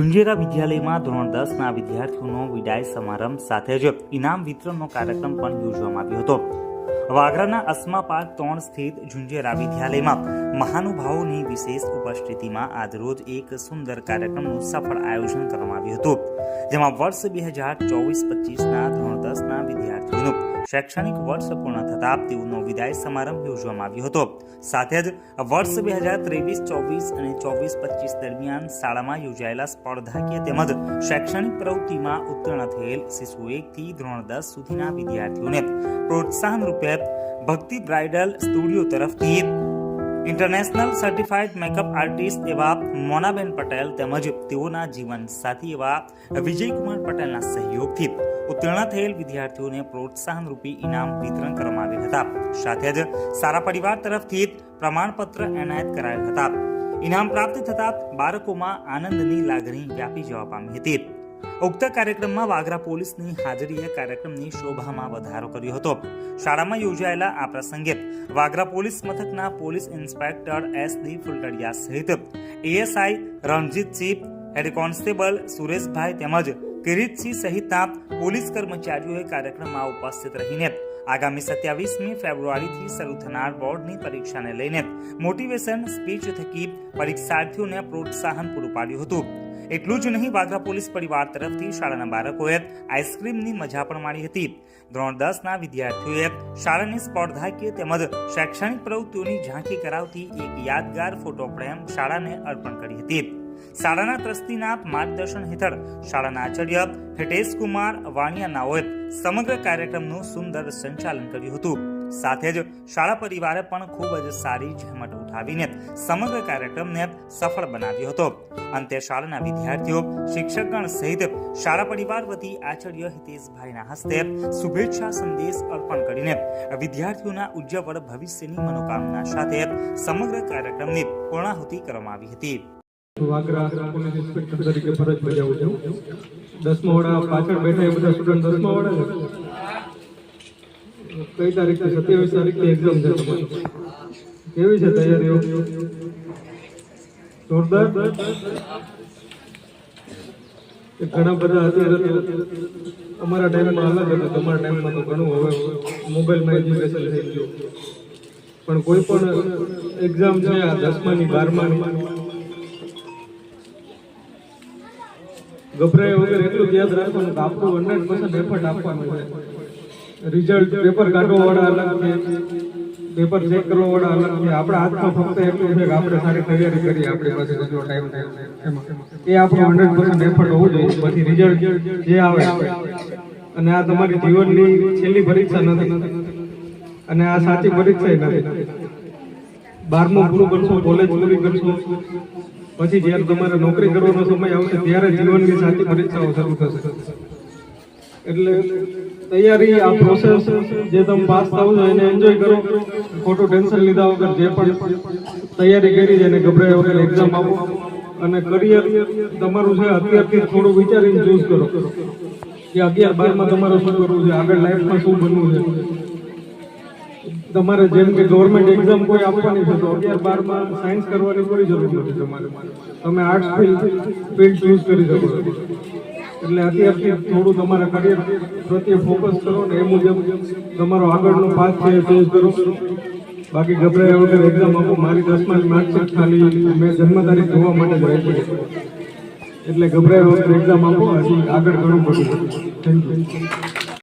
ઝુંઝેરા વિદ્યાલયમાં ધોરણ દસના વિદ્યાર્થીઓનો વિદાય સમારંભ સાથે જ ઇનામ વિતરણનો કાર્યક્રમ પણ યોજવામાં આવ્યો હતો. વાગરાના અસ્મા પાર્ક ત્રણ સ્થિત ઝુંઝેરા વિદ્યાલયમાં મહાનુભાવોની વિશેષ ઉપસ્થિતિમાં આજરોજ એક સુંદર કાર્યક્રમનું સફળ આયોજન કરવામાં આવ્યું હતું, જેમાં વર્ષ બે હજાર ચોવીસ પચીસના ધોરણ દસના વિદ્યાર્થીઓનું શૈક્ષણિક વર્ષ પૂર્ણ થતા તેઓનો વિદાય સમારંભ યોજવામાં આવ્યો હતો. સાથે જ વર્ષ બે હજાર ત્રેવીસ, ચોવીસ અને ચોવીસ પચીસ દરમિયાન શાળામાં યોજાયેલા સ્પર્ધાકીય તેમજ શૈક્ષણિક પ્રવૃત્તિમાં ઉત્તીર્ણ થયેલ શિશુ એકથી ધોરણ દસ સુધીના વિદ્યાર્થીઓને પ્રોત્સાહન રૂપે ભક્તિ બ્રાઇડલ સ્ટુડિયો તરફથી ઇન્ટરનેશનલ સર્ટિફાઇડ મેકઅપ આર્ટિસ્ટ એવા મોનાબેન પટેલ તેમજ તેઓના જીવન સાથી એવા વિજયકુમાર પટેલના સહયોગથી ઉત્તીર્ણ થયેલ વિદ્યાર્થીઓને પ્રોત્સાહન રૂપી ઇનામ વિતરણ કરવામાં આવ્યા હતા. સાથે જ સારા પરિવાર તરફથી પ્રમાણપત્ર એનાયત કરાયા હતા. ઇનામ પ્રાપ્ત થતા બાળકોમાં આનંદની લાગણી વ્યાપી જવા પામી હતી. ઉક્ત કાર્યક્રમમાં વાગરા પોલીસની હાજરીએ કાર્યક્રમની શોભામાં વધારો કર્યો હતો. શાળામાં યોજાયેલા આ પ્રસંગે વાગરા પોલીસ મથકના police inspector S D Fultadiya સહિત ASI Ranjitsinh, head constable Sureshbhai તેમજ કિરીટસિંહ સહિતના પોલીસ કર્મચારીઓએ કાર્યક્રમમાં ઉપસ્થિત રહીને આગામી સત્યાવીસમી ફેબ્રુઆરીથી શરૂ થનાર બોર્ડની પરીક્ષાને લઈને મોટિવેશન સ્પીચ થકી પરીક્ષાર્થીઓને પ્રોત્સાહન પૂરું પાડ્યું હતું. એટલું જ નહીં, વાગરા પોલીસ પરિવાર તરફથી શાળાના બાળકોએ આઈસ્ક્રીમની મજા પણ માણી હતી. ધોરણ દસના વિદ્યાર્થીઓએ શાળાની સ્પર્ધાકીય તેમજ શૈક્ષણિક પ્રવૃત્તિઓની ઝાંખી કરાવતી એક યાદગાર ફોટો ફ્રેમ શાળાને અર્પણ કરી હતી. શાળાના ટ્રસ્ટીના માર્ગદર્શન હેઠળ શાળાના આચાર્ય હિટેશ કુમાર વાણિયાનાઓએ સમગ્ર કાર્યક્રમનું સુંદર સંચાલન કર્યું હતું. સાથે જ શાળા પરિવારે પણ ખૂબ જ સારી જહેમત ઉઠાવીને સમગ્ર કાર્યક્રમને સફળ બનાવ્યો હતો. અંતે શાળાના વિદ્યાર્થીઓ, શિક્ષકગણ સહિત શાળા પરિવાર વતી આચાર્ય હિતેશભાઈના હસ્તે શુભેચ્છા સંદેશ અર્પણ કરીને વિદ્યાર્થીઓના ઉજ્જવળ ભવિષ્યની મનોકામના સાથે સમગ્ર કાર્યક્રમની પૂર્ણાહુતિ કરવામાં આવી હતી. વાગરા પોલીસ ઇન્સ્પેક્ટર તરીકે દસમા વાળા પાછળ બેઠા એ બધા સ્ટુડન્ટ દસમા કઈ તારીખ? સત્યાવીસ તારીખની એક્ઝામ છે કેવી છે તૈયારીઓ? જોરદાર? ઘણા બધા અત્યારે અમારા ટાઈમમાં અલગ હતું. તમારા ટાઈમમાં તો ઘણું હવે મોબાઈલમાં એજ્યુકેશન થઈ ગયું. પણ કોઈ પણ એક્ઝામ છે આ દસમાની, બારમાની ગભરાયા વગર એટલું યાદ રાખવાનું કે આપણું હંડ્રેડ પર્સન્ટ એફર્ટ આપવાનું છે રિઝલ્ટ પેપર કાઢવા વાળા અલગ છે પેપર ચેક કરવા વાળા અલગ છે. આપણા હાથમાં ફક્ત એટલું છે કે આપણે સારી તૈયારી કરીએ આપણી પાસે જેટલો ટાઈમ થાય. એ આપણું હંડ્રેડ પર્સન્ટ એફર્ટ હોવું જોઈએ. પછી રિઝલ્ટ જે આવે. અને આ તમારી જીવનની છેલ્લી પરીક્ષા નથી. અને આ સાચી પરીક્ષા નથી. બારમું પૂરું કરશો કોલેજ પૂરી કરશો. પછી જ્યારે તમારે નોકરી કરવાનો સમય આવશે, ત્યારે જીવનની સાચી પરીક્ષાઓ શરૂ થશે. એટલે તૈયારી, આ પ્રોસેસ જે તમે પાસ થાવ છો, એને એન્જોય કરો. ખોટું ટેન્શન લીધા વગર જે પણ તૈયારી કરી છે, એને ગભરાય વગર એક્ઝામ આપો. અને કરિયર તમારું છે, અત્યારથી થોડું વિચારીને ચૂઝ કરો કે અગિયાર બારમાં તમારે શું કરવું છે, આગળ લાઈફમાં શું બનવું છે. તમારે જેમ કે ગવર્મેન્ટ એક્ઝામ કોઈ આપવાની છે, તો અગિયાર, બારમાં સાયન્સ કરવાની કોઈ જરૂર નથી તમારે. તમે આર્ટ્સ ફિલ્ડ ચૂઝ કરી શકો છો. એટલે અત્યારથી થોડું તમારા કરિયર પ્રત્યે ફોકસ કરો ને એ મુજબ તમારો આગળનો પાથ છે એ ચૂઝ કરો. બાકી ગભરાયા વગર એક્ઝામ આપો. મારી દસમાની માર્કશીટ ખાલી મેં જન્મ તારીખ જોવા માટે જાય એટલે ગભરાયા વગર એક્ઝામ આપો. હજી આગળ ઘણું બધું. Thank you